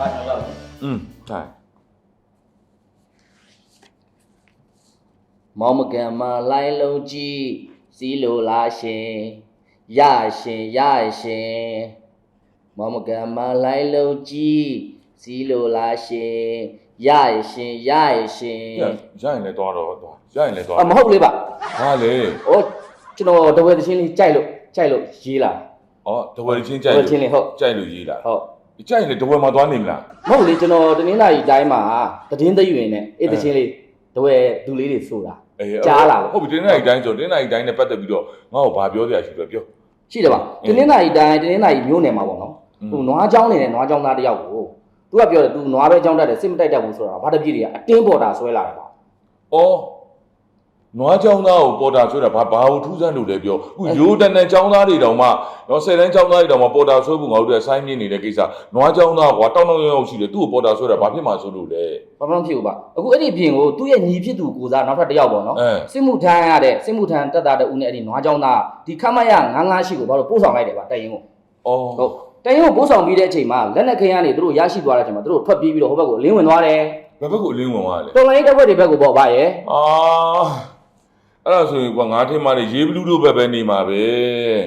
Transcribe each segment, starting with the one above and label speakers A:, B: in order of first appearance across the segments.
A: ဘာကျွန်တော်ရောက်လဲ
B: อืมใช่
A: မောင်မကန်မလိုင်းလုံးကြီးစီလိုလားရှင်ရရှင်ရရှင်မောင်မကန်မလိုင်းလုံးကြီးစီလိုလားရှင်ရရှင်ရရှင်
B: ရရရင်လည်းသွားတော့သွားရရင်လည်းသွား
A: အမဟုတ်လေပါ
B: ဟာလေ
A: ဟိုကျွန်တော်တဝဲတချင်းလေးကြိုက်လို့ကြိုက်လို့ရေးလာ
B: ဩတဝဲချင်းကြိုက်
A: တဝဲချင်းလေးဟုတ်
B: ကြိုက်လို့ရေးလာ
A: ဟုတ်
B: ကြိုက်ရင်လည်းတဝဲမှာသွားနေမလား
A: မဟုတ်လေကျွန်တော်တနင်္လာရီတိုင်းမှာတည်င်းသိယူရင်ねအဲ့တချင်းလေးတဝဲဒူလေးတွေဆိုတာ
B: အေး
A: ကြားလာလို့
B: ဟုတ်ပြီတင်းနိုင်တိုင်းဆိုတင်းနိုင်တိုင်းနဲ့ပတ်သက်ပြီးတော့ငါ့ကိုဘာပြောစရာရှိလဲပြော
A: ရှိတယ်ပါတနင်္လာရီတိုင်းတနင်္လာရီမြို့နယ်မှာပေါ့နော်
B: อืม
A: ဟိုနွားเจ้าနေတဲ့နွားเจ้าသားတစ်ယောက်ကိုသူကပြောတယ် तू နွားပဲเจ้าတတ်တယ်စစ်မတိုက်တတ်ဘူးဆိုတာဘာတပြည့်တွေကအတင်းပေါ်တာဆွဲလာတယ်ပါ
B: ဩ နွားចောင်းသားကိုပေါ်တာဆွဲတာဘာဘာကိုထူးဆန်းလို့လဲပြောအခုရိုးတန်တန်ចောင်းသားတွေတောင်မှနော်ဆယ်တန်းចောင်းသားတွေတောင်မှပေါ်တာဆွဲဖို့ငါတို့ကဆိုင်းမြင်နေတဲ့ကိစ္စနွားចောင်းသားကွာတောင်းတောင်းရောက်ရောက်ရှိတယ်သူ့ကိုပေါ်တာဆွဲတာဘာဖြစ်မှာဆိုလို့လဲ
A: ဘာမှမဖြစ်ဘူးပါအခုအဲ့ဒီပြင်ကိုသူ့ရဲ့ညီဖြစ်သူကိုစားနောက်ထပ်တစ်ယောက်ပေါ့နော်စစ်မှုထမ်းရတဲ့စစ်မှုထမ်းတပ်သားတအုပ်နဲ့အဲ့ဒီနွားចောင်းသားဒီခမရ998ကိုဘာလို့ပို့ဆောင်လိုက်တယ်ပါတိုင်ရင်ကို
B: အော်
A: ဟုတ်တိုင်ရင်ကိုပို့ဆောင်ပြီးတဲ့အချိန်မှာလက်နက်ခဲရနေသူတို့ရရှိသွားတဲ့အချိန်မှာသူတို့ထွက်ပြေးပြီးတော့ဟိုဘက်ကိုလင်းဝင်သွားတယ်
B: ဘယ်ဘက်ကိုလင်းဝင်သွားလဲ
A: တော်လိုင်းတပ်ဖွဲ့တွေဘက်ကိုပေါ့ပါရဲ့
B: အာ အဲ့ဒါဆိုရင်ကွာငါထင်ပါတယ်ရေးဘလူးတို့ပဲပဲနေမှာပဲ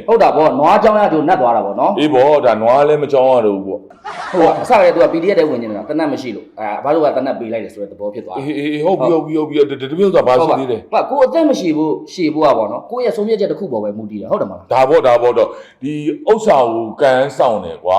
A: ဟုတ်တာပေါ့နွားကြောင်းရသူနှက်သွားတာပေါ့နော်
B: အေးပေါ့ဒါနွားလည်းမကြောင်းရတော့ဘူးပေါ့
A: ဟုတ်ကအစကတည်းကသူက PDF တဲ့ဝင်နေတာတနတ်မရှိလို့အဲဘာလို့ကတနတ်ပေးလိုက်တယ်ဆိုတဲ့သဘောဖြစ်သွား
B: အေးအေးဟုတ်ပြီဟုတ်ပြီဟုတ်ပြီတတမျိုးကဘာရှိသေးလဲ
A: ဟုတ်ကကိုအသက်မရှိဘူးရှည်ဖို့อ่ะပေါ့နော်ကိုရဲ့ဆုံးဖြတ်ချက်တစ်ခုပေါ်ပဲမူတည်တယ်ဟုတ်တယ်မလား
B: ဒါပေါ့ဒါပေါ့တော့ဒီဥစ္စာကိုကန်းဆောင်တယ်ကွာ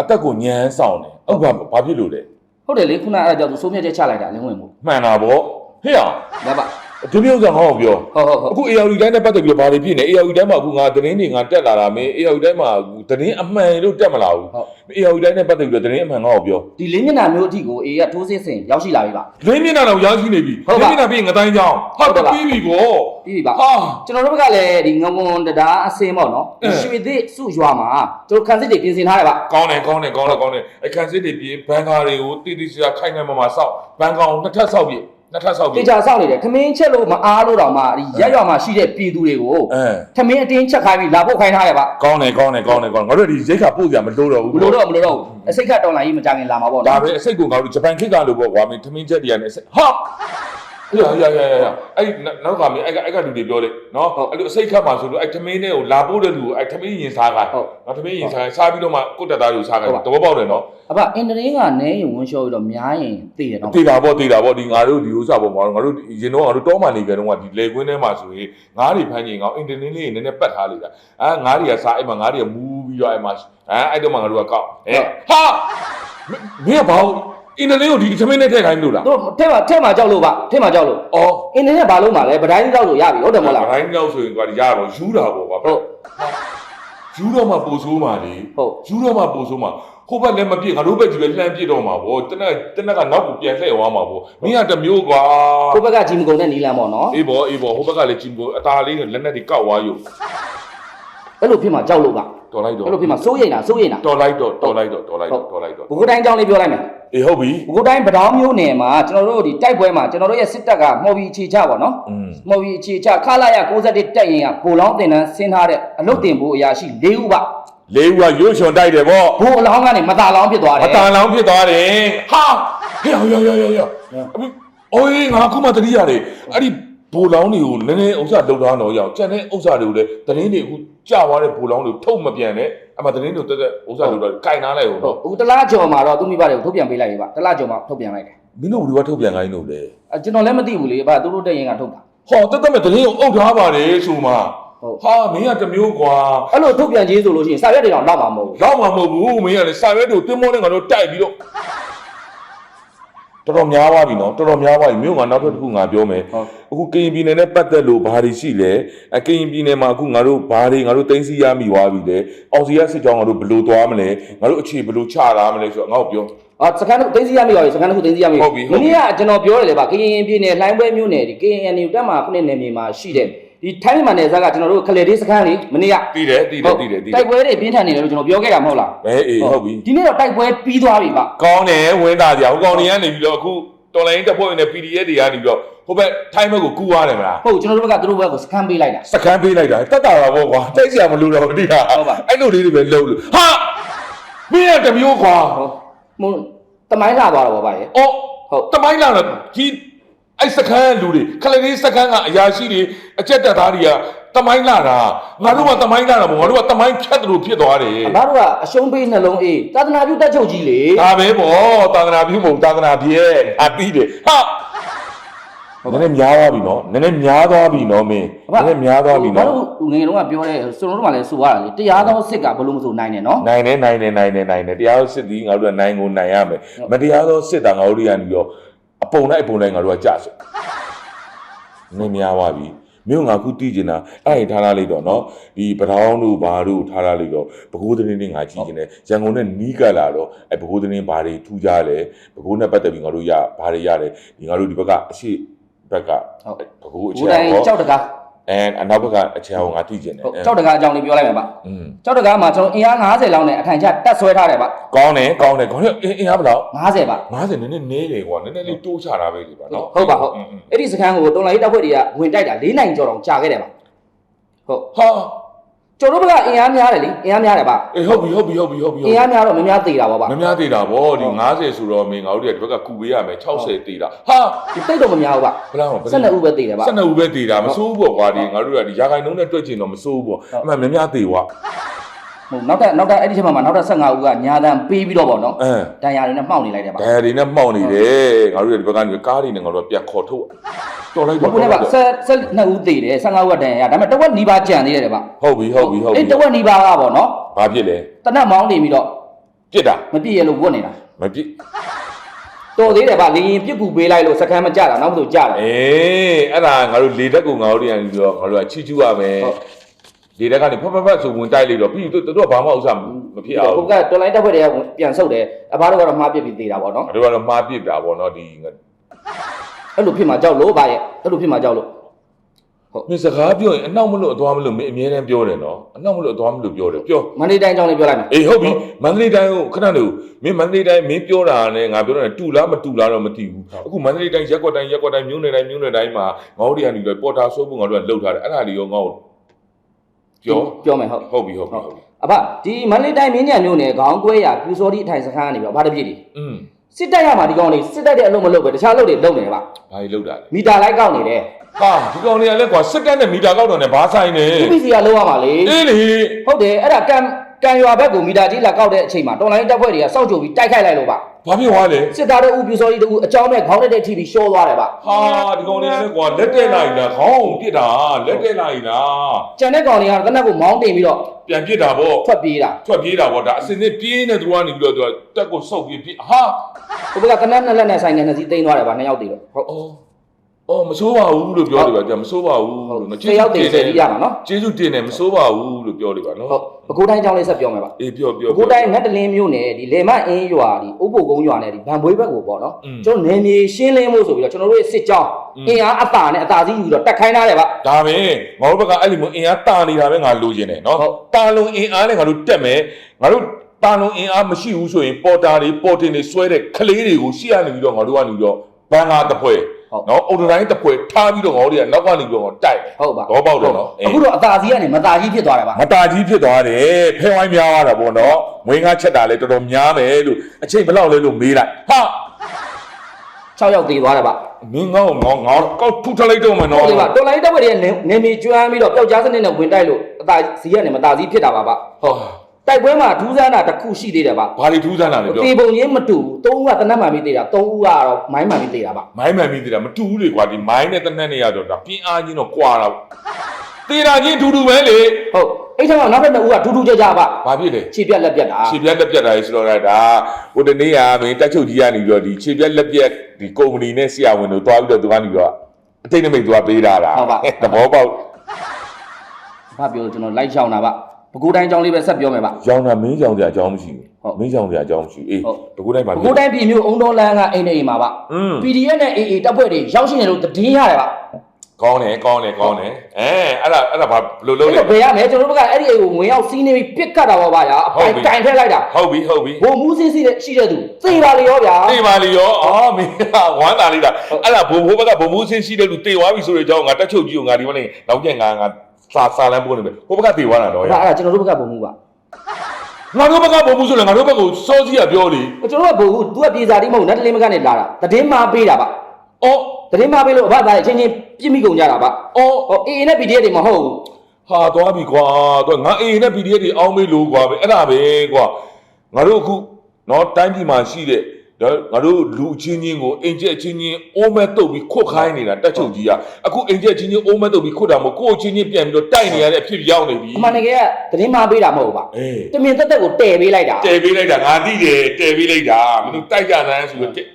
B: အသက်ကိုညမ်းဆောင်တယ်ဟုတ်ပါဘာဖြစ်လို့လဲ
A: ဟုတ်တယ်လေခုနအဲ့ဒါကြောင့်သူဆုံးဖြတ်ချက်ချလိုက်တာလင်းဝင်မှု
B: မှန်တာပေါ့ဟေ့အောင်
A: ဒါပါ
B: ဒီမျိုးကငါ့ကိုပြော
A: ဟုတ်ဟုတ်ဟုတ်
B: အခု AR တိုင်းနဲ့ပတ်သက်ပြီးတော့ဘာတွေဖြစ်နေ AR တိုင်းမှာအခုငါသတင်းတွေငါတက်လာတာမင်း AR တိုင်းမှာသတင်းအမှန်လို့တက်မလာဘူး
A: ဟုတ်
B: AR တိုင်းနဲ့ပတ်သက်ပြီးတော့သတင်းအမှန်ငါ့ကိုပြော
A: ဒီလင်းမျက်နှာမျိုးအထိကိုအေးကထိုးစစ်ဆင်ရောက်ရှိလာပြီပါ
B: လင်းမျက်နှာတော့ရောက်ရှိနေပြီ
A: ဟုတ်
B: လ
A: ပါ
B: င်းမျက်နှာပြီးရင်ငတိုင်းကြောင်း
A: ဟုတ်
B: ဟုတ်
A: ကဲ့ပါ
B: ပြီးပြီကော
A: ပြီးပြီပါ
B: ဟာ
A: ကျွန်တော်တို့ဘက်ကလည်းဒီငဝွန်တရားအစင်းပေါ့နော်ဒီ
B: အဲ
A: ရွှေသစ်စုရွာမှာကျွန်တော်ခန်းစစ်တွေပြင်ဆင်ထားတယ်ပါ
B: ကောင်းတယ်ကောင်းတယ်ကောင်းတယ်ကောင်းတယ်အခန်းစစ်တွေပြီးဘန်ကာတွေကိုတိတိကျကျခိုင်ခိုင်မာမာစောက်ဘန်ကောင်နှစ်ထပ်စောက်ပြီ နှစ်ထပ်စောက်ပြီ
A: တေချာစောင့်နေတယ်ခမင်းချက်လို့မအားလို့တော့မှဒီရက်ရွာမှာရှိတဲ့ပြည်သူတွေကို
B: အဲ
A: ခမင်းအတင်းချက်ခိုင်းပြီးလာဖို့ခိုင်းထားတယ်ပါ
B: ကောင်းတယ်ကောင်းတယ်ကောင်းတယ်ကောင်းတယ်ငါတို့ဒီရိတ်ခါပို့ကြမလို့တော့ဘူး
A: မလို့တော့မလို့တော့ဘူးအစိတ်ခတ်တော်လာကြီးမကြခင်လာမှာပေါ့
B: ဒါ
A: နော်
B: ပဲအစိတ်ကိုငါတို့ဂျပန်ခေတ်ကလို့ပေါ့ကွာမင်းထမင်းချက်တွေကနေအစိတ်ဟာ ရရရရရအဲ့နောက်ကမင်းအဲ့ကအဲ့ကလူတွေပြောတယ်နော်အဲ့လိုအစိတ်ခတ်မှာဆိုလို့အဲ့ထမင်းနဲ့ကိုလာပို့တဲ့လူကိုအဲ့ထမင်းရင်စားကနော်ထမင်းရင်စားစားပြီးတော့မှကိုတက်သားကိုစားကတဘောပေါက်တယ်နော်
A: အဖအင်တရင်းကနဲရင်ဝန်းလျှော်ပြီးတော့များရင်သိတယ်နော်
B: တေးတာပေါ့တေးတာပေါ့ဒီငါတို့ဒီဥစ္စာပေါ့ငါတို့ငါတို့ရင်တော့ငါတို့တောမှနေကြတော့ကဒီလေကွင်းထဲမှာဆိုရင်ငါးတွေဖမ်းရင်ကောင်အင်တာနက်လေးနည်းနည်းပတ်ထားလိုက်တာအဲငါးတွေကစားအဲ့မှာငါးတွေကမူးပြီးတော့အဲ့မှာအဲအဲ့တော့မှငါတို့ကကောက်အဲဟာမင်းကဘာ အင်တာနက်ကိုဒီသမင်းနဲ့ထည့်ခိုင်းလို့လား
A: တို့ထဲမှာထဲမှာကြောက်လို့ပါထဲမှာကြောက်လို့
B: အော်
A: အင်တာနက်ဘာလို့မှာလဲဗတိုင်းကြောက်လို့ရပြီဟုတ်တယ်မဟုတ်လား
B: ဘိုင်းတော့ဆိုရင်ကွာရတော့ယူတာပေါ့ကွာ
A: ဟုတ်
B: ယူတော့မှပို့ဆိုးမှလေ
A: ဟုတ်
B: ယူတော့မှပို့ဆိုးမှဟိုဘက်လည်းမပြည့်ငါတို့ဘက်ကြီးပဲလှမ်းပြစ်တော့မှာပေါ့တနက်တနက်ကနောက်ကိုပြန်လှည့်သွားမှာပေါ့မင်းကတစ်မျိုးကွာ
A: ကိုဘက်ကဂျီမကုံနဲ့နီလန်ပေါ့နော်
B: အေးဘောအေးဘောဟိုဘက်ကလည်းဂျင်ကိုအตาလေးနဲ့လက်နဲ့တွေကောက်သွားယူ
A: အဲ့လိုဖြစ်မှာကြောက်လို့က
B: တော်လိုက်တော့
A: အဲ့လိုဖြစ်မှာစိုးရိမ်တာစိုးရိမ်တာ
B: တော်လိုက်တော့တော်လိုက်တော့တော်လိုက်တော့တော်လိုက်တော့
A: ဘုကုတ်တိုင်းအကြောင်းလေးပြောလိုက်မယ်
B: အေးဟုတ်ပြီ
A: ဘုကုတ်တိုင်းပတောင်းမျိုးနယ်မှာကျွန်တော်တို့ဒီတိုက်ပွဲမှာကျွန်တော်တို့ရဲ့စစ်တပ်ကမော်ဘီအခြေချပါနော်မော်ဘီအခြေချခလာရ61တက်ရင်ကပိုလောင်းတင်တန်းဆင်းထားတဲ့အလုတ်တင်ဖို့အရာရှိ၄ဦးပါ
B: လေးဦးကရွှေချွန်တိုက်တယ်ဗော
A: ဘိုးအလောင်းကနေမတာလောင်းဖြစ်သွားတယ်
B: မတာလောင်းဖြစ်သွားတယ်ဟာဟေ့ဟောရောရောရောရောအိုးငါခုမှတတိရတယ်အဲ့ဒီ ဘူလောင်းတွေကိုနည်းနည်းဥစ္စာလှုပ်ထားတော့ရအောင်ကျန်တဲ့ဥစ္စာတွေကိုလည်းတရင်တွေအခုကြာသွားတဲ့ဘူလောင်းတွေကိုထုတ်မပြန်နဲ့အမှတရင်တွေတက်တဲ့ဥစ္စာတွေတော့ကင်ထားလိုက်ဦး
A: ဟုတ်
B: တော့
A: အခုတလားကြော်မှာတော့သူမိဘတွေကိုထုတ်ပြန်ပေးလိုက်ပြီပါတလားကြော်မှာထုတ်ပြန်လိုက်တယ်
B: မင်းတို့ဘယ်လိုထုတ်ပြန်ခိုင်းလို့လဲ
A: အဲကျွန်တော်လည်းမသိဘူးလေဗျသူတို့တက်ရင်ကထုတ်တာ
B: ဟောတက်တက်မဲ့တရင်ကိုအုပ်ထားပါတယ်ဆိုမှ
A: ဟုတ်
B: ဟာမင်းကတစ်မျိုးကွာ
A: အဲ့လိုထုတ်ပြန်ခြင်းဆိုလို့ရှိရင်စာရွက်တွေတော့နောက်မှာမဟုတ်ဘူး
B: တော့မှမဟုတ်ဘူးမင်းကလည်းစာရွက်တို့တင်းမောနဲ့ငါတို့တိုက်ပြီးတော့ တော်တော်များသွားပြီနော်တော်တော်များသွားပြီမြို့ငါနောက်ထပ်တစ်ခုငါပြောမယ်
A: ဟုတ်
B: အခုကရင်ပြည်နယ်နဲ့ပတ်သက်လို့ဘာတွေရှိလဲအကရင်ပြည်နယ်မှာအခုငါတို့ဘာတွေငါတို့တင်းစီရမိသွားပြီလဲအောင်စီရစစ်ကြောင်းငါတို့ဘယ်လိုသွားမလဲငါတို့အခြေဘယ်လိုချတာမလဲဆိုတော့ငါ့ကိုပြော
A: အာစကန်တို့သိသိရမိပါပြီစကန်တို့သိသိရမိ
B: ဟုတ်ပြီဟုတ်ပြီ
A: မနေ့ကကျွန်တော်ပြောတယ်လေဗျကရင်ပြည်နယ်လှိုင်းပွဲမြို့နယ်ဒီ KNU တက်မှာခုနှစ်နယ်မြေမှာရှိတဲ့ ဒီထိုင်းမြန်မာနယ်စပ်ကကျွန်တော်တို့ခလေလေးစကန်လေးမနေ့က
B: တည်တယ်တည်တယ်တည်တယ်တည်တ
A: တို
B: ယ်
A: က်ပွဲတွေပြင်းထန်နေတယ်လို့ကျွန်တော်ပြောခဲ့တာမဟုတ်လား
B: အဲအေးဟုတ်ပြီ
A: ဒီနေ့တော့တိုက်ပွဲပြီးသွားပြီဗျ
B: ကောင်းတယ်ဝင်းသားကြာဟိုကောင်တွေကနေပြီးတော့အခုတော်လိုင်းတက်ဖို့နဲ့ PDF တွေကနေပြီးတော့ဟိုဘက်ထိုင်းဘက်ကိုကူသွားတယ်မလား
A: ဟုတ်ကျွန်တော်တို့ဘက်ကသူတို့ဘက်ကိုစကန်ပေးလိုက်တာ
B: စကန်ပေးလိုက်တာတက်တာပါဘောကွာတိုက်စရာမလိုတော့ဘူးတိဟာ
A: ဟုတ်ပါ
B: အဲ့လိုလေးတွေပဲလှုပ်လို့ဟာမင်းကတစ်မျိုးကွာ
A: ဟုတ်မဟုတ်မိုင်းလာသွားတော့ဗာရဲ့
B: အော်
A: ဟုတ်
B: တမိုင်းလာတော့ဒီ အဲ့စခန်းကလူတွေခလလေးစခန်းကအရာရှိတွေအကြက်တက်သားတွေကတမိုင်းလာတာငါတို့ကတမိုင်းလာတာပေါ့ငါတို့ကတမိုင်းဖြတ်တယ်လို့ဖြစ်သွားတယ်
A: အဘတို့ကအရှုံးပေးနှလုံးအေးသာသနာပြုတက်ချုပ်ကြီးလေ
B: ဒါပဲပေါ့သာသနာပြုမဟုတ်သာသနာပြည့်အပြီးတယ်ဟာနည်းနည်းများသွားပြီနော်နည်းနည်းများသွားပြီနော်မင်းနည်းနည်းများသွားပြီ
A: ဘာ
B: နော်
A: လို့ငယ်ငယ်တုန်းကပြောတဲ့ကျွန်တော်တို့ကလည်းဆိုရတာလေတရားသောစစ်ကဘလို့မဆိုနိုင်တယ်နော်
B: နိုင်နေနိုင်နေနိုင်နေနိုင်နေတရားသောစစ်သည်ငါတို့ကနိုင်ကိုနိုင်ရမယ်မတရားသောစစ်တာငါတို့တွေကနေပြီးတော့အ ပုံလိုက်အပုံလိုက်ငါတို့ကကြာဆိုနည်းများသွားပြီမြို့ငါခုတီးကျင်တာအဲ့ဒီထားလာလိုက်တော့နော်ဒီပထောင်းတို့ဘာတို့ထားလာလိုက်တော့ဘကိုးသတင်းတွေငါကြည့်ကျင်တယ်ရန်ကုန်နဲ့နီးကပ်လာတော့အဲ့ဘကိုးသတင်းဘာတွေထူးကြလဲဘကိုးနဲ့ပတ်သက်ပြီးငါတို့ရဘာတွေရတယ်ဒီငါတို့ဒီဘက်ကအရှိဘက်က
A: ဟုတ်
B: ဘကိုးအချ
A: ဘူ
B: က်
A: တိုင်း
B: ဟော
A: ကြောက်တကား
B: အဲအနောက်ဘက်ကအချေအောင်ငါသိကျင်တယ်
A: ဟုတ်ကြောက်တကားအကြောင်းလေးပြောလိုက်မယ်ဗျ
B: อืม
A: ကြောက်တကားမှာကျွန်တော်အင်အား90လောက်နဲ့အထိုင်ချတက်ဆွဲထားတယ်ဗျ
B: ကောင်းတယ်ကောင်းတယ်ကောင်းတယ်အင်အားဘယ်လောက်
A: 90ဗျ
B: 90နည်းနည်းနေတယ်ကွာနည်းနည်းလေးတိုးချတာပဲဒီပါနော်
A: ဟုတ်ပါဟုတ်အဲ့ဒီစခန်းကိုတုံလိုက်တပ်ဖွဲ့တွေကဝင်တိုက်တာ၄နိုင်ကြော်တောင်ကြာခဲ့တယ်ဗျဟုတ်
B: ဟာ
A: ကျွန်တော်တို့ကအင်အားများတယ်လေအင်အားများတယ်ဗျ
B: အေးဟုတ်ပြီဟုတ်ပြီဟုတ်ပြီဟုတ်ပြီ
A: အင်အားများတော့မများသေးတာပါဗျ
B: မများသေးတာဗောဒီ
A: ဟုတ်
B: 90ဆိုတော့မင်းငါတို့တွေကဒီဘက်ကကူပေးရမယ်60သေးတာဟာ
A: ဒီတိတ်တော့မများဘူးဗျ
B: ဘယ်လောက်
A: 12ဦးပဲသေးတယ်ဗျ
B: 12ဦးပဲသေးတာမစိုးဘူးပေါ့ကွာဒီငါတို့ကဒီရာခိုင်နှုန်းနဲ့တွက်ချင်တော့မစိုးဘူးပေါ့
A: ဟုတ်
B: အမှန်များများသေးကွာ
A: ဟုတ်နောက်ထပ်နောက်ထပ်အဲ့ဒီချက်မှာနောက်ထပ်15ဦးကညာတန်ပေးပြီးတော့ပေါ့နော်
B: အင်း
A: တန်ရာတွေနဲ့မှောက်နေလိုက်တယ်ဗျ
B: ဒယ်တွေနဲ့မှောက်နေတယ်ငါတို့ကဒီဘက်ကနေကားတွေနဲ့ငါတို့ကပြန်ခေါ်ထုတ်တော်လိုက်
A: ဘု
B: တော့
A: ခုနဲ့ဗျဆက်ဆက်နှစ်ဦးသေးတယ်15ဦးကတန်ရာဒါပေမဲ့တဝက်နီးပါးကြံသေးတယ်ဗျ
B: ဟုတ်ပြီဟုတ်ပြီဟုတ်ပြီ
A: အဲ့တဝက်နီးပါးကပေါ့နော်
B: ဘာဖြစ်လဲ
A: တနက်မောင်းနေပြီးတော့
B: ပြစ်တာ
A: မပြည့်ရလို့ဝတ်နေတာ
B: မပြစ်
A: တော်သေးတယ်ဗျလေရင်ပြစ်ကူပေးလိုက်လို့စကမ်းမကြတာနောက်မှဆိုကြတယ်
B: အေးအဲ့ဒါငါတို့လေတက်ကိုငါတို့တွေကနေပြီးတော့ငါတို့ကချီချူရမယ်
A: ဟုတ်
B: လေတက်ကနေဖတ်ဖတ်ဖတ်ဆိုဝင်တိုက်လိုက်တော့ပြီးသူတို့ကဘာမှဥစ္စာမဖြစ်အောင်
A: ဟိုကတော်လိုင်းတက်ဖွဲ့တွေကပြန်ဆုတ်တယ်အဘတို့ကတော့မှားပြစ်ပြီးသေးတာပေါ့နော်
B: ငါတို့ကတော့မှားပစ်တာပေါ့နော်ဒီငါ
A: အဲ့လိုဖြစ်မှာကြောက်လို့ဗျရဲ့အဲ့လိုဖြစ်မှာကြောက်လို့
B: မင်းစကားပြောရင်အနောက်မလို့အသွားမလို့မင်းအမြဲတမ်းပြောတယ်နော်အနောက်မလို့အသွားမလို့ပြောတယ်ပြော
A: မန္တလေးတိုင်းအကြောင်းလေးပြောလိုက်မယ်
B: အေးဟုတ်ပြီမန္တလေးတိုင်းကိုခဏနေမင်းမန္တလေးတိုင်းမင်းပြောတာနဲ့ငါပြောတာနဲ့တူလားမတူလားတော့မသိဘူးအခုမန္တလေးတိုင်းရက်ကွက်တိုင်းရက်ကွက်တိုင်းမြို့နယ်တိုင်းမြို့နယ်တိုင်းမှာငါတို့တွေကနေပြီးတော့ပေါ်တာဆိုးဖို့ငါတို့ကလှုပ်ထားတယ်အဲ့ဒါတွေရောငါ့ကို ပြော
A: ပြောမယ်ဟုတ်
B: ဟုတ်ပြီဟုတ်ပြီဟုတ်ပြီ
A: အဘဒီမန္တလေးတိုင်းမင်းညံမြို့နယ်ခေါင်းကွဲရပြူစောတိအထိုင်စခန်းကနေပြီးတော့ဘာတစ်ပြည့်ဒီ
B: อืม
A: စစ်တပ်ရမှာဒီကောင်လေးစစ်တပ်တဲ့အလုပ်မလုပ်ပဲတခြားအလုပ်တွေလုပ်နေတယ်ဗျ
B: ဘာကြီးလှုပ်တာလဲ
A: မီတာလိုက်ကောက်နေတယ်
B: ဟာဒီကောင်တွေကလည်းကွာစစ်တပ်နဲ့မီတာကောက်တော့နဲ့ဘာဆိုင်နေ
A: UPC ကလုံးဝမှာလေ
B: အေးလေ
A: ဟုတ်တယ်အဲ့ဒါကံ ကံရွာဘက်ကိုမီတာကြီးလာကောက်တဲ့အချိန်မှာတော်လိုင်းတပ်ဖွဲ့တွေကစောက်ကြိုပြီးတိုက်ခိုက်လိုက်လို့ဗျ
B: ဘာဖြစ်သွားလဲ
A: စစ်သားတို့ဦးပြူစောတိတို့အကြောင်းမဲ့ခေါင်းတက်တဲ့ TV ရှော့သွားတယ်ဗျ
B: ဟာဒီကောင်တွေကလည်းကွာလက်တက်လိုက်တာခေါင်းအောင်ပြစ်တာလက်တက်လိုက်တာ
A: ကျန်တဲ့ကောင်တွေကတော့တနက်ကိုမောင်းတင်ပြီးတော့
B: ပြန်ပြစ်တာပေါ့
A: ထွက်ပြေးတာ
B: ထွက်ပြေးတာပေါ့ဒါအစင်းနဲ့ပြေးနေသူကနေပြီးတော့သူကတက်ကိုဆုပ်ပြီးပြေးဟာ
A: ဟိုဘက်ကကနက်နဲ့လက်နဲ့ဆိုင်နဲ့နှစ်စီးတိန်းသွားတယ်ဗျနှစ်ယောက်တည်တော့ဟုတ်
B: အော်အော်မဆိုးပါဘူးလို့ပြောတယ်ဗျာကြာမဆိုးပါဘူး
A: ဟုတ်
B: လို့နော်
A: 10ယောက်တည်10ပြီးရမှာနော်
B: ကျေးဇူးတင်တယ်မဆိုးပါဘူးလို့ပြောတယ်ဗျာနော်
A: ဟုတ်ပကိုးတိုင်းအကြောင်းလေးဆက်ပြောမယ်ဗျ
B: အေးပြောပြော
A: ပကိုးတိုင်းငတ်တလင်းမြို့နယ်ဒီလေမအင်းရွာဒီဥပုပ်ကုန်းရွာနဲ့ဒီဗန်ဘွေးဘက်ကိုပေါ့နော်ကျွန်တော်နယ်မြေရှင်းလင်းမှုဆိုပြီးတော့ကျွန်တော်တို့ရဲ့စစ်ကြောင်းအင်အားအတာနဲ့အတာစီးယူပြီးတော့တက်ခိုင်းထားတယ်ဗျ
B: ဒါပဲငါတို့ဘက်ကအဲ့လိုမျိုးအင်အားတာနေတာပဲငါလိုချင်တယ်နော်
A: ဟုတ်
B: တာလုံအင်အားနဲ့ငါတို့တက်မယ်ငါတို့တာလုံအင်အားမရှိဘူးဆိုရင်ပေါ်တာတွေပေါ်တင်တွေဆွဲတဲ့ကလေးတွေကိုရှေ့ကနေပြီးတော့ငါတို့ကနေပြီးတော့ဘန်ကာတပွဲ
A: ဟုတ်
B: နော်အုတ်တိုင်းတပွဲထားပြီးတော့ငါတို့တွေကနောက်ကနေပြီးတော့တိုက်တယ်
A: ဟုတ်ပါ
B: တော့ပေါက်တယ်နော်
A: အခုတော့အတာစီးကနေမတာကြီးဖြစ်သွားတယ်ဗျ
B: မတာကြီးဖြစ်သွားတယ်ဖဲဝိုင်းများသွားတာပေါ့နော်မွေးငါချက်တာလည်းတော်တော်များမယ်လို့အချိန်ဘယ်လောက်လဲလို့မေးလိုက်ဟာ
A: 6ယောက်တည်သွားတယ်ဗျ
B: မင်းငေါ့ငေါ့ငါကောက်ထုထလိုက်တော့မယ်
A: ဟု
B: နော်
A: တ်တယ်ဗျတော်လိုင်းတပ်ဖွဲ့တွေကနယ်မြေကျွမ်းပြီးတော့ပျောက်ကြားစနစ်နဲ့ဝင်တိုက်လို့အတာစီးကနေမတာစီးဖြစ်တာပါဗျ
B: ဟာ
A: တို က်ပွဲမှာဒူးဆန်းတာတစ်ခုရှိသေးတယ်ဗျ
B: ဘာတွေထူးဆန်းတာလဲပြော
A: တေပုံချင်းမတူဘူးသုံးဦးကတနတ်မှန်ပြီးသေးတာသုံးဦးကတော့မိုင်းမှန်ပြီးသေးတာဗျ
B: မိုင်းမှန်ပြီးသေးတာမတူဘူးလေကွာဒီမိုင်းနဲ့တနက်နဲ့ရတော့ဒါပြင်းအားချင်းတော့ကွာတာပေါ့တေတာချင်းအတူတူပဲလေ
A: ဟုတ်အဲ့ထက်ကနောက်ထပ်နှစ်ဦးကထူးထူးခြားခြားဗျ
B: ဘာဖြစ်လဲ
A: ခြေပြက်လက်ပြက်တာ
B: ခြေပြက်လက်ပြက်တာလေဆိုတော့ဒါဟိုတနေ့ကမင်းတက်ချုပ်ကြီးကနေပြီးတော့ဒီခြေပြက်လက်ပြက်ဒီကုမ္ပဏီနဲ့ဆရာဝန်တို့တွားပြီးတော့သူကနေပြီးတော့အတိတ်နမိတ်သွားပေးတာလားသဘောပေါက်
A: ဘာပြောကျွန်တော်လိုက်ချောင်းတာဗျ ပကူတိုင်းအကြောင်းလေးပဲဆက်ပြောမယ်ဗျ
B: ရောင်းတာမင်းကြောင်စရာအကြောင်းမရှိ
A: ဟုတ်
B: ဘူးမင်းကြောင်စရာအကြောင်းမရှိဘူးအေး
A: ဟုတ်
B: တကူတိုင်းမှာ
A: ပကူတိုင်းပြည်မျိုးအုံတော်လန်းကအိမ်နေအိမ်မှာဗျ
B: อืม
A: PDF နဲ့ AA တပ်ဖွဲ့တွေရောက်ရှိနေလို့တည်င်းရတယ်ဗျ
B: ကောင်းတယ်ကောင်းတယ်ကောင်းတယ်အဲအဲ့ဒါအဲ့ဒါဘာဘယ်လိုလုပ်
A: အဲ့
B: လဲ
A: တော့ဘယ်ရမလဲကျွန်တော်တို့ကအဲ့ဒီအိမ်ကိုဝင်ရောက်စီးနေပြီးပစ်ခတ်တာပါဗျာအပိုင်တိုင်ထက်လိုက်တာ
B: ဟုတ်ပြီဟုတ်ပြီ
A: ဘုံမူးစင်းစီးတဲ့ရှိတဲ့သူသိပါလေရောဗျာ
B: တေးပါလေရောအော်မင်းကဝမ်းသာလိုက်တာအဲ့ဒါဘုံဘိုးဘက်ကဘုံမူးဆင်းရှိတဲ့လူတေသွားပြီဆိုတဲ့အကြောင်းငါတက်ချုပ်ကြီးကိုငါဒီမနေ့နောက်ကျငါငါ စာစာလမ်းပို့နေမယ်ဟိုဘက်ကတေသွားတာတော့
A: အဲ့
B: ရ
A: ဒါအဲ့ဒါကျွန်တော်တို့ဘက်ကဘုံမူးပါ
B: ဟငါတို့ဘက်ကပုံမှုဆိုလဲငါတို့ဘက်ကိုစောစီးရပြောလေ
A: ကျွန်တော်ကဘို့ဘူး तू ကပြေစာတိမဟုတ်နတ်တလင်းမကနေလာတာတည်င်းမပေးတာပါ
B: အော်
A: တည်င်းမပေးလို့အဘသားချင်းချင်းပြစ်မိကုန်ကြတာပါ
B: အော်
A: ဟောအေးနဲ့ PDF တွေမဟုတ်ဘူး
B: ဟာသွားပြီကွာတော့ငါအေးနဲ့ PDF တွေအောင်းမေးလို့ကွာပဲအဲ့ဒါပဲကွာငါတို့အခုနော်တိုင်းပြည်မှာရှိတဲ့ဒါ ငါတို့လူအချင်းချင်းကိုအင်ကျက်ချင်းချင်းအိုးမဲ့တုတ်ပြီးခွတ်ခိုင်းနေတာတက်ချုပ်ကြီးကအခုအင်ကျက်ချင်းချင်းအိုးမဲ့တုတ်ပြီးခွတ်တာမဟုတ်ကိုယ့်အချင်းချင်းပြန်ပြီးတော့တိုက်နေရတဲ့အဖြစ်ရောက်နေပြီ
A: အမှန်တကယ်ကတည်င်းမပေးတာမဟုတ်ပါ
B: အေး
A: တမင်တက်တက်ကိုတည်ပေးလိုက်တာ
B: တဲပေးလိုက်တာငါသိတယ်တဲပေးလိုက်တာမင်းတို့တိုက်ကြတယ်ဆိုတော့တဲ့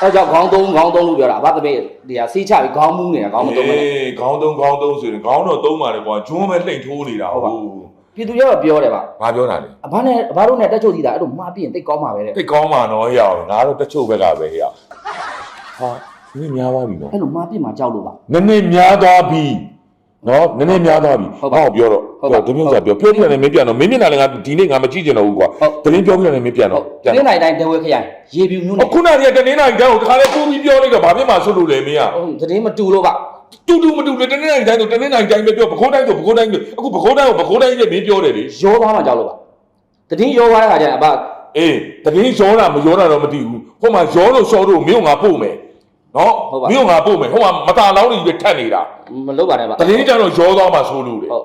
A: အဲကြောင့်ခေါင်းသုံးခေါင်းသုံးလို့ပြောတာအဘတပည့်ဒီဟာစီးချပြီးခေါင်းမူးနေတာခေါင်းမသုံးဘူး
B: အေးခေါင်းသုံးခေါင်းသုံးဆိုရင်ခေါင်းတော့သုံးပါလေကွာဂျွန်းပဲလှိမ့်ထိုးနေတာ
A: ဟုတ်ပါ
B: ဟုတ်
A: ပြည်သူရောပြောတယ်ပါ
B: ဘာပြောတာလဲ
A: အဘနဲ့အဘတို့နဲ့တက်ချုပ်တည်တာအဲ့လိုမှားပြရင်တိတ်ကောင်းပါပဲတဲ့
B: တိတ်ကောင်းပါတော့ရအောင်ငါတို့တချို့ဘက်ကပဲရဟာနည်းများသွားပြီနော်
A: အဲ့လိုမှားပြမှာကြောက်လို့ပါ
B: နည်းနည်းများသွားပြီနော်နည်းနည်းများသွားပြီ
A: ဟုတ်ပါ
B: ဟောပြောတော့
A: ဟုတ်ပါ
B: တမျိုးစားပြောပြောပြတယ်မင်းပြန်တော့မင်းမျက်နှာလည်းငါဒီနေ့ငါမကြည့်ချင်တော့ဘူးကွာ
A: ဟုတ်
B: တရင်ပြောပြတယ်မင်းပြန်
A: ဟု
B: တော့
A: တ်
B: ပြန်
A: တင်းနိုင်တိုင်းတဝဲခရိုင်ရေပြူမျိုးနဲ့
B: အခုနကတည်းကတနင်္လာရီတိုင်းကိုတခါလဲပို့ပြီးပြောလိုက်တော့ဘာဖြစ်မှဆွလို့လဲမင်းက
A: ဟုတ်သတင်းမတူလို့ပါ
B: တူတူမတူလေတနင်္လာရီတိုင်းဆိုတနင်္လာရီတိုင်းပဲပြောပခိုးတိုင်းဆိုပခိုးတိုင်းပဲအခုပခိုးတိုင်းကိုပခိုးတိုင်းနဲ့မင်းပြောတယ်လေ
A: ရောသွားမှကြောက်လို့ပါသတင်းရောသွားတဲ့ခါကျရင်အဘ
B: အေးတရင်ရောတာမရောတာတော့မသိဘူးဟိုမှာရောလို့ရှော်လို့မင်းကငါပို့မယ်နော်မင်းကငါပို့မယ်ဟိုမှာမตาလောင်းနေပဲထက်နေတာ
A: မလုပ်ပါနဲ့ပါ
B: တရင်ကြတော့ရောသွားမှဆိုလို့လေ
A: ဟုတ်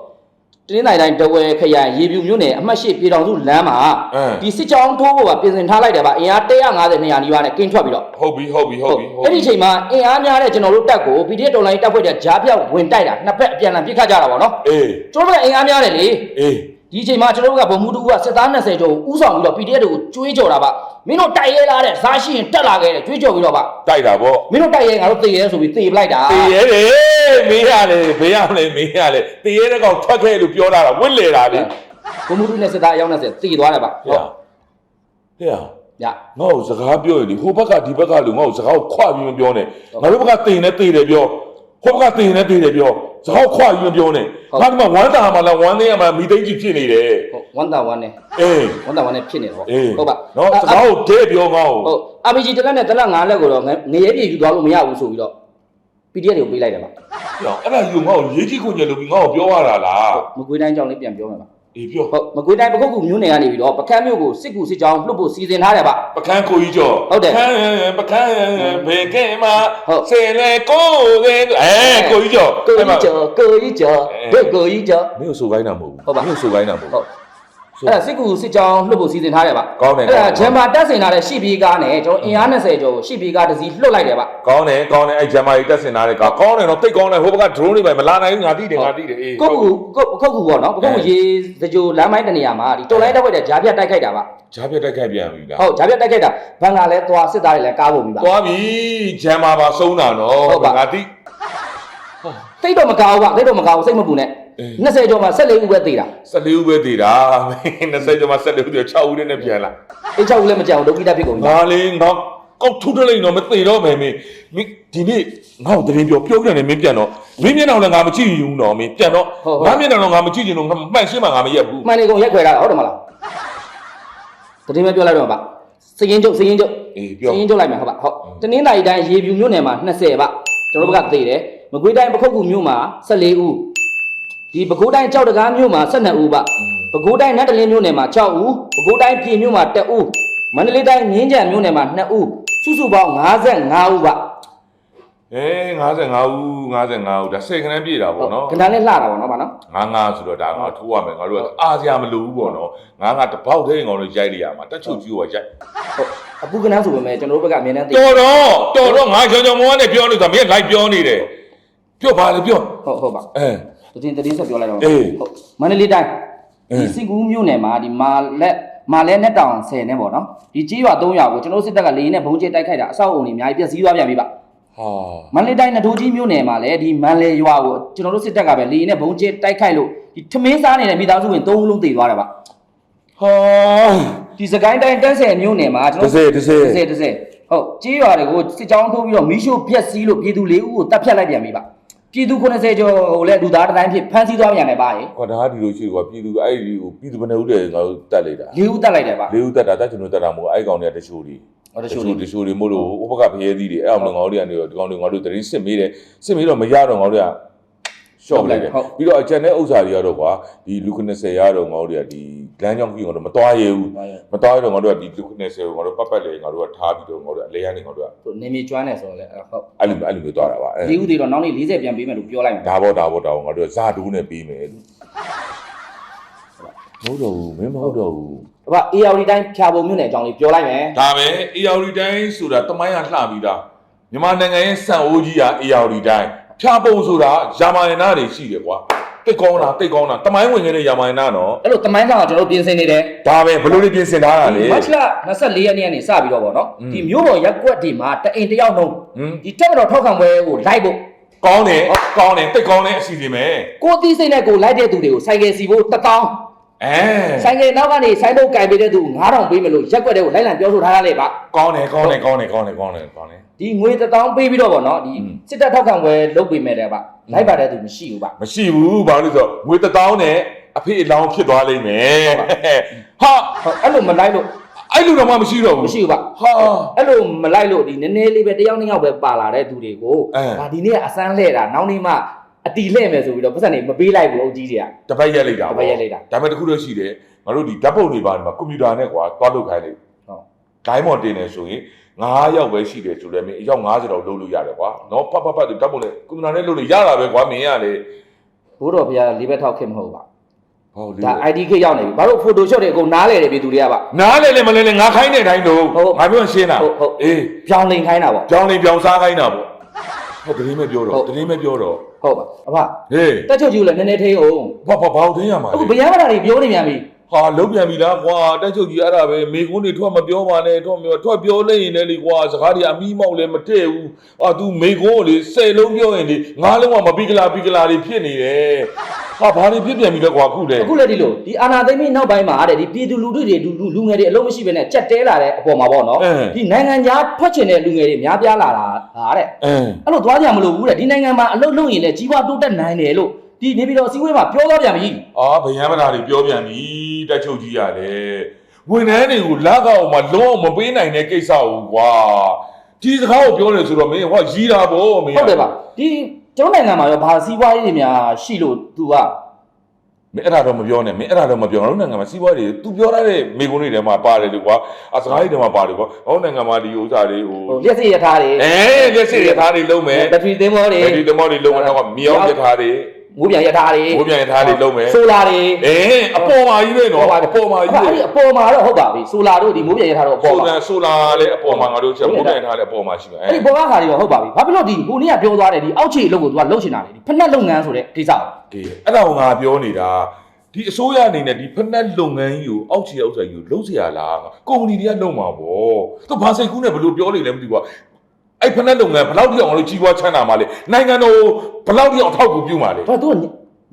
A: တင်းနိုင်တိုင်းတဝဲခရိုင်ရေပြူမျိုးနဲ့အမှတ်ရှိပြည်တော်စုလမ်းမှာ
B: အင်း
A: ဒီစစ်ကြောင်းထိုးဖို့ပါပြင်ဆင်ထားလိုက်တယ်ပါအင်အား150 200နီးပါးနဲ့ကင်းထွက်ပြီးတော့
B: ဟုတ်ပြီဟုတ်ပြီဟုတ်ပြီဟုတ်
A: အဲ့
B: ပြီ
A: ဒီအချိန်မှာအင်အားများတဲ့ကျွန်တော်တို့တက်ကို PDF တော်လိုင်းတက်ဖွဲ့တဲ့ဂျားပြောက်ဝင်တိုက်တာနှစ်ဖက်အပြန်အလှန်ပြစ်ခတ်ကြတာပါနော်
B: အေး
A: ကျွန်တော်တို့ကအင်အားများတယ်လေ
B: အေး
A: ဒီအချိန်မှာကျွန်တော်တို့ကဗမှုတူကစစ်သား20ကျော်ကိုဥဆောင်ပြီးတော့ PDF တွေကိုကျွေးကြော်တာပါ မင်းတို့တိုက်ရဲလာတဲ့ဇာရှိရင်တက်လာခဲ့တယ်ကျွေးကြော်ပြီးတော့ပါ
B: တိုက်တာဗော
A: မင်းတို့တိုက်ရဲငါတို့သေရဲဆိုပြီးသေပလိုက်တာ
B: တေးရဲတယ်မင်းရလေဘေးရမလဲမင်းရလေတေးရဲတဲ့ကောင်ထွက်ခဲ့လို့ပြောတာဝစ်လေတာလေ
A: ဗမှုတူနဲ့စစ်သားအယောက်20သေသွားတယ်ပါ
B: ဟဲ့ဟဲ့
A: ည
B: ငါ့ကိုစကားပြောရင်ဒီဟိုဘက်ကဒီဘက်ကလူငါ့ကိုစကားကိုခွပြီးမပြောနဲ့ငါတို့ဘက်ကတင်နေတေးတယ်ပြော ဟိုဘက်ကတင်နေတေးတယ်ပြောစကားခွပြီးမပြောနဲ့ငါဒီမှာဝမ်းတာမှာလားဝမ်းသေးရမှာမိသိကြီးဖြစ်နေတယ်
A: ဟုတ်ဝန်တာဝန်နဲ့
B: အေး
A: ဝန်တာဝန်နဲ့ဖြစ်နေတယ်ပေါ့
B: အေး
A: ဟုတ်ပါ
B: နော်စကားကိုတဲပြောငါ့ကို
A: ဟုတ် RPG တစ်လက်နဲ့တစ်လက်၅လက်ကိုတော့ငငရဲပြေယူသွားလို့မရဘူးဆိုပြီးတော့ PDF တွေကိုပေးလိုက်တယ်ပါ
B: အဲ့ဒါယူငါ့ကိုရေးကြီးခွင့်ရလို့ပြီးငါ့ကိုပြောရတာလား
A: မကွေးတိုင်းကြောင့်လေးပြန်ပြောမယ်ပါ
B: အေးပြော
A: ဟုတ်မကွေးတိုင်းပခုတ်ကူမျိုးနယ်ကနေပြီးတော့ပကန်းမျိုးကိုစစ်ကူစစ်ကြောင်းလှုပ်ဖို့စီစဉ်ထားတယ်ပါ
B: ပကန်းကိုကြီးကျော်
A: ဟုတ်တယ်
B: ပကန်းပကန်းဘေကဲမှာ
A: ဟုတ်
B: ဆယ်လေကိုယ်အဲကိုကြီးကျော်
A: ကိုကြီးကျော်ကိုကြီးကျော်ဒုကိုကြီးကျော်
B: မင်းကိုဆိုခိုင်းတာမဟုတ်ဘူး
A: ဟုတ်ပါ
B: မင်းကိုဆိုခိုင်းတာမဟုတ်
A: ဟုတ်
B: ဘူး
A: အဲ့ဒါစစ်ကူစစ်ကြောင်းလှုပ်ဖို့စီစဉ်ထားတယ်ပါ
B: ကောင်းတယ်
A: အဲ့ဒါဂျမ်မာတက်ဆင်ထားတဲ့ရှီပီကားနဲ့ကျွန်တော်အင်အား20ကျော်ရှီပီကားတစ်စီးလွှတ်လိုက်တယ်ပါ
B: ကောင်းတယ်ကောင်းတယ်အဲ့ဂျမ်မာကြီးတက်စင်ထားတဲ့ကောင်ကောင်းတယ်တော့တိတ်ကောင်းတယ်ဟိုဘက်က drone တွေပဲမလာနိုင်ဘူးငါသိတယ်ငါသိတယ်အေး
A: ကိုကူကိုခုတ်ကူပေါ့နော်ပခုတ်ကူရေစကြိုလမ်းမိုင်းတနေရာမှာဒီတော်လိုင်းတက်ဝက်တဲ့ဂျားပြတ်တိုက်ခိုက်တာပါ
B: ဂျားပြတ်တက်ခိုက်ပြန်ပြီလား
A: ဟုတ်ဂျားပြတ်တိုက်ခိုက်တာဘန်ကလည်းသွားစစ်သားတွေလည်းကားပုံပြီပါ
B: သွားပြီဂျမ်မာပါဆုံးတာနော်
A: ဟုတ်ပါ
B: ငါသိ
A: တိတ်တော့မကောင်းဘူးပါတိတ်တော့မကောင်းဘူးစိတ်မပူနဲ့
B: အေး
A: 20ကျော်မှာ14ဦးပဲသေးတာ
B: 14ဦးပဲတည်တာမင်း20ကျော်မှ14ဦးတည်း6ဦးနဲ့ပြန်လာ
A: အေး6ဦးလည်းမကြောက်ဘူးဒုက္ခိတဖြစ်ကုန်ပြီ
B: ငါလေးငါကောက်ထုထလိုက်တော့မသိတော့မယ်မင်းမင်းဒီနေ့ငါ့ကိုသတင်းပြောပြောပြန်တယ်မင်းပြန်တော့မင်းမျက်နှာလည်းငါမကြည့်ဘူးတော့မင်းပြန်တော့ငါမျက်နှာတော့ငါမကြည့်ချင်လို့ငါမှန်ရှင်းမှငါမရက်ဘူး
A: မှန်နေကုန်ရက်ခွဲတာဟုတ်တယ်မလားတတိမပြောလိုက်တော့ပါစရင်ကျုပ်စရင်ကျုပ်
B: အေး
A: စ
B: ပြော
A: ရင်ကျုပ်လိုက်မယ်ဟုတ်ပါဟုတ်တနင်္လာရီတိုင်းရေပြူမြို့နယ်မှာ20ပါကျွန်တော်တို့ဘက်ကသေတယ်မကွေးတိုင်းပခုတ်ကူမြို့မှာ14ဦး ဒီပဲခူးတိုင်းကြောက်တကားမြို့မှာ12ဦးပါပဲခူးတိုင်းနတ်တလင်းမြို့နယ်မှာ6ဦးပဲခူးတိုင်းပြည်မြို့မှာ1ဦးမန္တလေးတိုင်းမြင်းကြံမြို့နယ်မှာ2ဦးစုစုပေါင်း55ဦးပါ
B: အေး55ဦး55ဦးဒါစိတ်ခဏပြည့်တာပေါ့နော်
A: ခဏလေးလှတာပေါ့နော်ဗျာနော်
B: ငါငါဆိုတော့ဒါငါထိုးရမယ်ငါတို့ကအားစရာမလိုဘူးပေါ့နော်ငါငါတပေါက်သေးငေါလို့ရိုက်လိုက်ရမှာတက်ချုပ်ကြီးကရိုက်
A: ဟုတ်အပူကနန်းဆိုပေမဲ့ကျွန်တော်တို့ဘက်ကအမြင်နဲ့သိ
B: တော်တော့တော်တော့ငါချောင်ချောင်မောကနေပြောလို့ဆိုမင်းလိုက်ပြောနေတယ်ပြောပါလေပြော
A: ဟုတ်ဟုတ်ပါ
B: အဲ
A: တတင်တတင်ဆက်ပြောလိုက်တော့
B: အေး
A: ဟုတ်မန္တလေးတိုင်း
B: အေး
A: ဒီစစ်ကူးမြို့နယ်မှာဒီမာလက်မာလဲနဲ့တောင်10နဲ့ပေါ့နော်ဒီကြေးရွာ300ကိုကျွန်တော်တို့စစ်တပ်ကလေရင်နဲ့ဘုံကျဲတိုက်ခိုက်တာအဆောက်အုံတွေအများကြီးပျက်စီးသွားပြန်ပြီပါ
B: ဟာ
A: မန္တလေးတိုင်းနထိုးကြီးမြို့နယ်မှာလည်းဒီမန်လေရွာကိုကျွန်တော်တို့စစ်တပ်ကပဲလေရင်နဲ့ဘုံကျဲတိုက်ခိုက်လို့ဒီထမင်းစားနေတဲ့မိသားစုဝင်3ဦးလုံးသေသွားတယ်ပါ
B: ဟာ
A: ဒီစကိုင်းတိုင်းတန်းဆယ်မြို့နယ်မှာကျွန်
B: တ
A: တော်
B: စေတစေ
A: တစ်ဆယ်တစ်ဆယ်ဟုတ်ကြေးရွာတွေကိုစစ်ကြောင်းထိုးပြီးတော့မီးရှို့ပြက်စီးလို့ပြည်သူ၄ဦးကိုတပ်ဖြတ်လိုက်ပြန်ပြီပါ ပြည်သူ90ကျော်ကိုလည်းလူသားတစ်တိုင်းဖြစ်ဖမ်းဆီးသွားပြန်တယ်ပါရေ
B: ကွာဒါဒီလိုရှိကွာပြည်သူအဲ့ဒီကိုပြည်သူဘယ်နှဦးတည်းငါတို့တက်လိုက်တာ
A: ၄ဦးတက်လိုက်တယ်ပါ
B: လေးဦးတက်တာတက်ကျွန်တော်တက်တာမဟုတ်အဲ့ကောင်တွေကတချို့တွေ
A: ဟောတချို့တွေ
B: တချို့တွေမို့လို့ဥပကဖရဲသီးတွေအဲ့အောင်ငါတို့ကနေတော့ဒီကောင်တွေငါတို့တရင်စစ်မေးတယ်စစ်မေးတော့မရတော့ငါတို့က ရှော့လိုက်တယ်
A: ဟုတ်
B: ပြီးတော့အကျန်တဲ့ဥစ္စာတွေကတော့ကွာဒီလူ90ရတော့ငါတို့တွေကဒီလမ်းကြောင်းကြီးငါတို့မသွားရဘူးမသွားရတော့ငါတို့ကဒီလူ90ကိုငါတို့ပတ်ပတ်လေငါတို့ကထားပြီးတော့ငါတို့ကအလဲရနေငါတို့က
A: သူနေမြေကျွမ်းနေဆိုတော့လေအဲ့ဟုတ်
B: အဲ့လိုအဲ့လိုမျိုးသွားတာပါအဲ
A: ဒီဦးသေးတော့နောက်နေ့40ပြန်ပေးမယ်လို့ပြောလိုက်မယ်
B: ဒါပေါ့ဒါပေါ့ဒါပေါ့ငါတို့ကဇာတူးနဲ့ပြီးမယ်လို့မဟုတ်တော့ဘူးမင်းမဟုတ်တော့ဘူး
A: ဘာ AR တိုင်းဖြာပုံမြို့နယ်အကြောင်းလေးပြောလိုက်မယ်
B: ဒါပဲ AR တိုင်းဆိုတာတမိုင်းကလှပြီးသားမြန်မာနိုင်ငံရဲ့စံအိုးကြီးက AR တိုင်း ဖြာပုံဆိုတာယာမာယနာတွေရှိတယ်ကွာတိတ်ကောင်းတာတိတ်ကောင်းတာတမိုင်းဝင်ခဲ့တဲ့ယာမာယနာနော်
A: အဲ့လိုတမိုင်းဆောင်ကကျွန်တော်တို့ပြင်ဆင်နေတယ်
B: ဒါပဲဘယ်လိုလေးပြင်ဆင်ထားတာလဲ
A: မတ်လ24ရက်နေ့ကနေစပြီးတော့ဗောနော်
B: อืม
A: ဒီမြို့ပေါ်ရက်ကွက်ဒီမှာတအိမ်တစ်ယောက်နှုံး
B: ဟင်
A: ဒီတက်မတော်ထောက်ခံပွဲကိုလိုက်ဖို့
B: ကောင်းတယ်ကောင်းတယ်တိတ်ကောင်းတဲ့အစီအစဉ်ပဲ
A: ကိုယ်သိစိတ်နဲ့ကိုယ်လိုက်တဲ့သူတွေကိုဆိုင်ကယ်စီဖို့တစ်တောင်း
B: အဲ
A: ဆိုင်ကယ်နောက်ကနေဆိုင်ဘုတ်ကင်ပေးတဲ့သူ9000ပေးမယ်လို့ရက်ကွက်တွေကိုလိုက်လံပြောဆိုထားရလေပါ
B: ကောင်းတယ်ကောင်းတယ်ကောင်းတယ်ကောင်းတယ်ကောင်းတယ်ကောင်းတယ်
A: ဒီငွေတစ်တောင်းပေးပြီးတော့ဗောနော်ဒီ
B: อืม
A: စစ်တပ်ထောက်ခံပွဲလုပ်ပေးမယ်တဲ့ဗျလိုက်ပါတဲ့သူမရှိဘူးဗျ
B: မရှိဘူးဘာလို့လဲဆိုတော့ငွေတစ်တောင်းနဲ့အဖေအလောင်းဖြစ်သွားလိမ့်မယ်ဟာ
A: ဟုတ်အဲ့လိုမလိုက်လို့
B: အဲ့လိုတော့မှမရှိတော့ဘူး
A: မရှိဘူးဗျ
B: ဟာ
A: အဲ့လိုမလိုက်လို့ဒီနည်းနည်းလေးပဲတစ်ယောက်နှစ်ယောက်ပဲပါလာတဲ့သူတွေကို
B: အဲ
A: ဒါဒီနေ့ကအစမ်းလှဲ့တာနောက်နေ့မှအတီလှဲ့မယ်ဆိုပြီးတော့ပတ်စံနေမပေးလိုက်ဘူးအုပ်ကြီးတွေက
B: တပတ်ရက်လိုက်တာ
A: တပတ်ရက်လိုက်တာ
B: ဒါပေမဲ့တစ်ခုတော့ရှိတယ်ငါတို့ဒီဓာတ်ပုံတွေပါဒီမှာကွန်ပျူတာနဲ့ကွာသွားလုပ်ခိုင်းလိုက်
A: ဟုတ်
B: ဒိုင်းမော်တင်နေဆိုရင် 9ယောက်ပဲရှိတယ်ဆိုလည်းမင်းအယောက်90တော့လုပ်လို့ရတယ်ကွာနော်ဖတ်ဖတ်ဖတ်ဓာတ်ပုံနဲ့ကွန်ပျူတာနဲ့လုပ်လို့ရတာပဲကွာမင်းရလေ
A: ဘိုးတော်ဘုရားလေးဘက်ထောက်ခင်မဟုတ်ပါ
B: ဟောလေ
A: ဒါ IDK ရောက်နေပြီဘာလို့ Photoshop တွေအကုန်နားလေတယ်ပြည်သူတွေကပါ
B: နားလေလေမလဲလေငါခိုင်းတဲ့အတိုင်းတော့
A: ဟုတ်
B: ငါပြောရင်ရှင်းတာ
A: ဟုတ်ဟုတ်
B: အေး
A: ပြောင်းလိန်ခိုင်းတာပေါ့
B: ပြောင်းနေပြောင်းစားခိုင်းတာပေါ့ဟုတ်တရင်မပြောတော့
A: ဟုတ်
B: တရင်မပြောတော့
A: ဟုတ်ပါအဖ
B: ဟေး
A: တက်ချုပ်ကြီးကိုလည်းနည်းနည်းထိအောင်
B: ဘာဘာဘာလို့သိရမှာ
A: အခု
B: လဲ
A: ဗျာမလာတွေပြောနေပြန်ပြီ
B: ဟာလုံးပြန်ပြီလားကွာတက်ချုပ်ကြီးအဲ့ဒါပဲမေကုန်းတွေထွက်မပြောပါနဲ့ထွက်မပြောထွက်ပြောလိုက်ရင်လည်းလေကွာစကားတွေအမီးမောက်လည်းမတည့်ဘူးအာ तू မေကုန်းကိုလေ၁၀လုံးပြောရင်လေငါးလုံးကမပီကလာပီကလာတွေဖြစ်နေတယ်ဟာဘာတွေဖြစ်ပြန်ပြီလဲကွာအခုလေ
A: အခုလည်းဒီလိုဒီအာနာသိမ့်မိနောက်ပိုင်းမှာတဲ့ဒီပြည်သူလူထုတွေလူလူလူငယ်တွေအလုံးမရှိဘဲနဲ့ကြက်တဲလာတဲ့အပေါ်မှာပေါ့နော်
B: အင်း
A: ဒီနိုင်ငံခြားထွက်ချင်တဲ့လူငယ်တွေများပြားလာတာဟာတဲ့
B: အင်း
A: အဲ့လိုသွားကြမလို့ဘူးတဲ့ဒီနိုင်ငံမှာအလုပ်လုပ်ရင်လည်းကြီးပွားတိုးတက်နိုင်တယ်လို့ ဒီနေပြည်တော်အစည်းအဝေးမှာပြောသွားပြန်ပြီ
B: အာဗယံမနာတွေပြောပြန်ပြီတက်ချုပ်ကြီးရတယ်ဝန်ထမ်းတွေကိုလက်ကောက်မှလုံးအောင်မပေးနိုင်တဲ့ကိစ္စကိုကွာဒီစကားကိုပြောနေဆိုတော့မင်းဟောရီးတာဗောမင်း
A: ဟုတ်တယ်ပါဒီကျွန်တော်နိုင်ငံမှာရောဘာစီးပွားရေးတွေများရှိလို့ तू က
B: မင်းအဲ့ဒါတော့မပြောနဲ့မင်းအဲ့ဒါတော့မပြောငါတို့နိုင်ငံမှာစီးပွားရေး तू ပြောရတဲ့မိကုန်းတွေထဲမှာပါတယ်လေကွာအစကားတွေထဲမှာပါတယ်ကွာငါတို့နိုင်ငံမှာဒီဥစ္စာတွေဟို
A: ဟိုလက်စစ်ရထားတွေ
B: အဲလက်စစ်ရထားတွေလုံးမယ်
A: ဘက်ထရီသင်းမောတွေ
B: ဘယ်ဒီတမောတွေလုံးမယ်တော့မြေအောင်ရထားတွေ
A: မိုးပြန်ရထားတွေ
B: မိုးပြန်ရထားတွေလုံးမယ်
A: ဆိုလာတွေ
B: အင်းအပေါ်မှာကြီးပဲနော်အပေါ်မှာကြီး
A: အဲ့ဒီအပေါ်မှာတော့ဟုတ်ပါပြီဆိုလာတို့ဒီမိုးပြန်ရထားတော့အပေါ်မှာဆို
B: လာဆိုလာလည်းအပေါ်မှာငါတို့ချက်မိုးပြန်ရထားလည်းအပေါ်မှာရှိမယ်
A: အဲ့ဒီပေါ်ကဟာတွေတော့ဟုတ်ပါပြီဘာဖြစ်လို့ဒီကိုနေ့ကပြောသွားတယ်ဒီအောက်ခြေလုပ်ကိုသူကလှုပ်ရှင်တာလေဒီဖက်နှက်လုပ်ငန်းဆိုတဲ့ကိစ္စဒီ
B: အဲ့ဒါကငါပြောနေတာဒီအစိုးရအနေနဲ့ဒီဖက်နှက်လုပ်ငန်းကြီးကိုအောက်ခြေအောက်ခြေကြီးကိုလုံးစရာလားကုမ္ပဏီတွေကလုံးမှာပေါ့သူဘာစိတ်ကူးနဲ့ဘယ်လိုပြောနေလဲမသိဘူးကွာ အဲ့ဖက်နှက်လုပ်ငန်းဘယ်လောက်တိအောင်ငါတို့ကြီးပွားချမ်းသာမှာလဲနိုင်ငံတော်ဘယ်လောက်တိအောင်အထောက်အကူပြုမှာလဲ
A: တော့ तू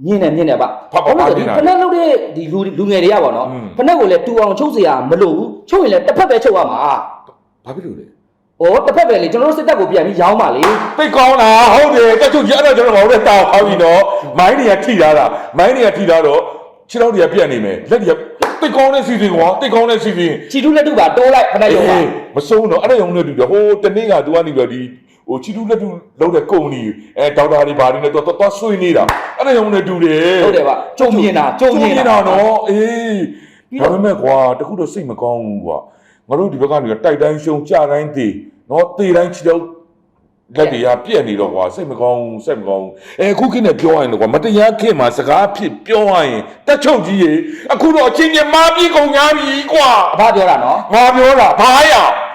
A: မြင်တယ်မြင်တယ်ဗျ
B: ဘာဘာဘာ
A: လို့လဲဒီ
B: မြင်တာ
A: ဖက်နှက်လုပ်တဲ့ဒီလူလူငယ်တွေကပေါ့နော်
B: อืม
A: ဖက်နှက်ကိုလည်းတူအောင်ချုပ်เสียမလို့ဘူးချုပ်ရင်လည်းတစ်ဖက်ပဲချုပ်ရမှာ
B: ဘာဖြစ်လို့လဲ
A: ။ဩတစ်ဖက်ပဲလေကျွန်တော်တို့စစ်တပ်ကိုပြန်ပြီးရောင်းပါလေ
B: သိကောင်းတာဟုတ်တယ်တက်ချုပ်ကြီးအဲ့ဒါကျွန်တော်တို့လည်းတာဟောင်းပြီနော်မိုင်းတွေကထိထားတာမိုင်းတွေကထိထားတော့ခြေထောက်တွေကပြတ်နေမယ်လက်တွေက သိကောင်းတဲ့စီစဉ်ကွာသိကောင်းတဲ့စီစဉ်။
A: ချီတူးလက်တူပါတိုးလိုက်ဖက်နှက်ရုံပါ
B: အေးမဆုံးတော့အဲ့ဒါရုံနဲ့တူတယ်ဟိုတနေ့ကသူကနေပြီးတော့ဒီဟိုချီတူလက်တူလုံးတဲ့ကုမ္ပဏီအဲဒေါက်တာတွေဘာတွေနဲ့တော့တော့ဆွေးနေတာအဲ့ဒါရုံနဲ့တူတယ်။
A: ဟုတ်တယ်ဗျ။ကြုံမြင်တာကြုံမြင်တာ
B: နော်အေးဒါပေမဲ့ကွာတခုတော့စိတ်မကောင်းဘူးကွာငါတို့ဒီဘက်ကနေတိုက်တိုင်းရှုံကြတိုင်းသေးနော်တေတိုင်းချီတော့ လက်တွေကပြက်နေတော့ကွာစိတ်မကောင်းဘူးစိတ်မကောင်းဘူးအဲအခုခေတ်နဲ့ပြောရရင်တော့ကွာမတရားခေတ်မှာစကားဖြစ်ပြောရရင်တက်ချုပ်ကြီးရေအခုတော့အချင်းချင်းမာပြီးကုန်ကြပြီကွာ။
A: အဖပြောတာနော်
B: ငါပြောတာဘာရ။